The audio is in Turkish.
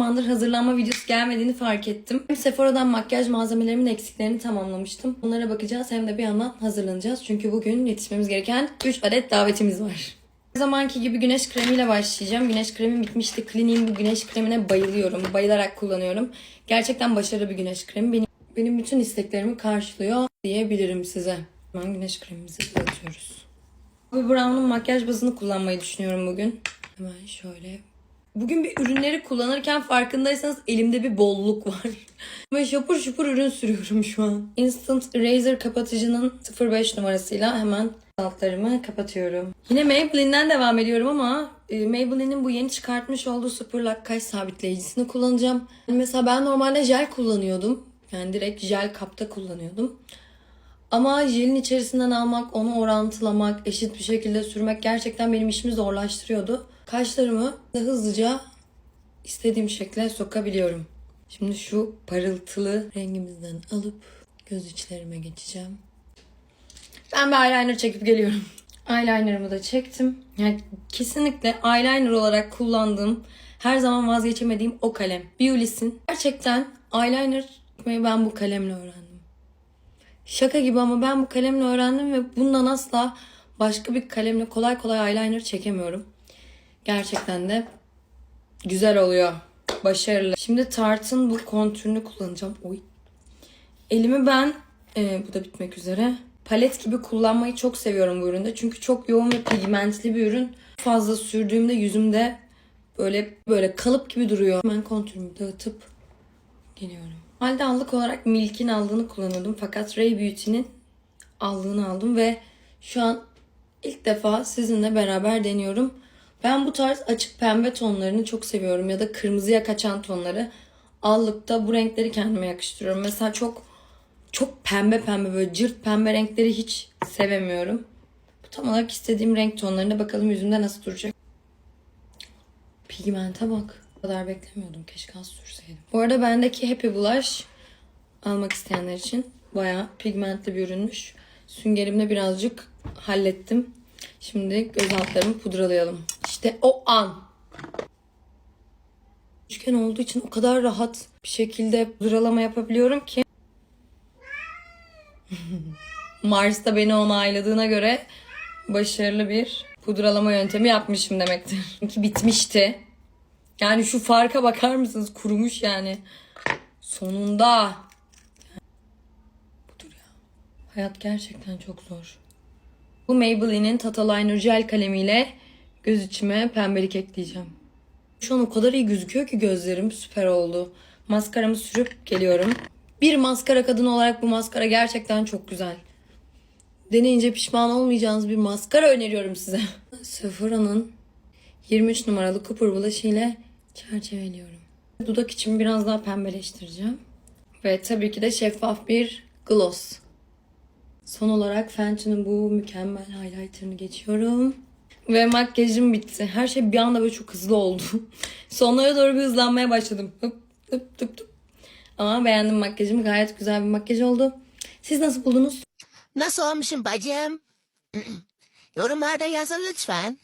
zamandır hazırlanma videosu gelmediğini fark ettim. Hem Sephora'dan makyaj malzemelerimin eksiklerini tamamlamıştım. Bunlara bakacağız hem de bir yandan hazırlanacağız. Çünkü bugün yetişmemiz gereken 3 adet davetimiz var. Her zamanki gibi güneş kremiyle başlayacağım. Güneş kremim bitmişti. Clinique'in bu güneş kremine bayılıyorum. Bayılarak kullanıyorum. Gerçekten başarılı bir güneş kremi. Benim, benim bütün isteklerimi karşılıyor diyebilirim size. Hemen güneş kremimizi atıyoruz. Bu Brown'un makyaj bazını kullanmayı düşünüyorum bugün. Hemen şöyle. Bugün bir ürünleri kullanırken farkındaysanız elimde bir bolluk var. Ve şapur şupur ürün sürüyorum şu an. Instant Eraser kapatıcının 05 numarasıyla hemen altlarımı kapatıyorum. Yine Maybelline'den devam ediyorum ama e, Maybelline'in bu yeni çıkartmış olduğu Super Lock kaş sabitleyicisini kullanacağım. Mesela ben normalde jel kullanıyordum. Yani direkt jel kapta kullanıyordum. Ama jelin içerisinden almak, onu orantılamak, eşit bir şekilde sürmek gerçekten benim işimi zorlaştırıyordu. Kaşlarımı da hızlıca istediğim şekle sokabiliyorum. Şimdi şu parıltılı rengimizden alıp göz içlerime geçeceğim. Ben bir eyeliner çekip geliyorum. Eyelinerımı da çektim. Yani kesinlikle eyeliner olarak kullandığım, her zaman vazgeçemediğim o kalem. Biolis'in. Gerçekten eyeliner ben bu kalemle öğrendim. Şaka gibi ama ben bu kalemle öğrendim ve bundan asla başka bir kalemle kolay kolay eyeliner çekemiyorum. Gerçekten de güzel oluyor. Başarılı. Şimdi Tarte'ın bu kontürünü kullanacağım. Oy. Elimi ben, e, bu da bitmek üzere. Palet gibi kullanmayı çok seviyorum bu üründe. Çünkü çok yoğun ve pigmentli bir ürün. Fazla sürdüğümde yüzümde böyle böyle kalıp gibi duruyor. Hemen kontürümü dağıtıp geliyorum. Halde allık olarak Milk'in aldığını kullanıyordum. Fakat Ray Beauty'nin aldığını aldım ve şu an ilk defa sizinle beraber deniyorum. Ben bu tarz açık pembe tonlarını çok seviyorum ya da kırmızıya kaçan tonları. Allıkta bu renkleri kendime yakıştırıyorum. Mesela çok çok pembe pembe böyle cırt pembe renkleri hiç sevemiyorum. Bu tam olarak istediğim renk tonlarına bakalım yüzümde nasıl duracak. Pigmente bak. Kadar beklemiyordum. Keşke az sürseydim. Bu arada bendeki Happy Blush almak isteyenler için bayağı pigmentli bir ürünmüş. Süngerimle birazcık hallettim. Şimdi göz altlarımı pudralayalım. İşte o an. Üçgen olduğu için o kadar rahat bir şekilde pudralama yapabiliyorum ki. Mars da beni onayladığına göre başarılı bir pudralama yöntemi yapmışım demektir. Çünkü bitmişti. Yani şu farka bakar mısınız? Kurumuş yani. Sonunda. Budur ya. Hayat gerçekten çok zor. Bu Maybelline'in Tata Liner Gel kalemiyle göz içime pembelik ekleyeceğim. Şu an o kadar iyi gözüküyor ki gözlerim süper oldu. Maskaramı sürüp geliyorum. Bir maskara kadını olarak bu maskara gerçekten çok güzel. Deneyince pişman olmayacağınız bir maskara öneriyorum size. Sephora'nın 23 numaralı Cooper Blush ile çerçeveliyorum. Dudak için biraz daha pembeleştireceğim. Ve tabii ki de şeffaf bir gloss. Son olarak Fenty'nin bu mükemmel highlighter'ını geçiyorum. Ve makyajım bitti. Her şey bir anda böyle çok hızlı oldu. Sonlara doğru bir hızlanmaya başladım. Hıp hıp tıp tıp. Ama beğendim makyajımı. Gayet güzel bir makyaj oldu. Siz nasıl buldunuz? Nasıl olmuşum bacım? Yorumlarda yazın lütfen.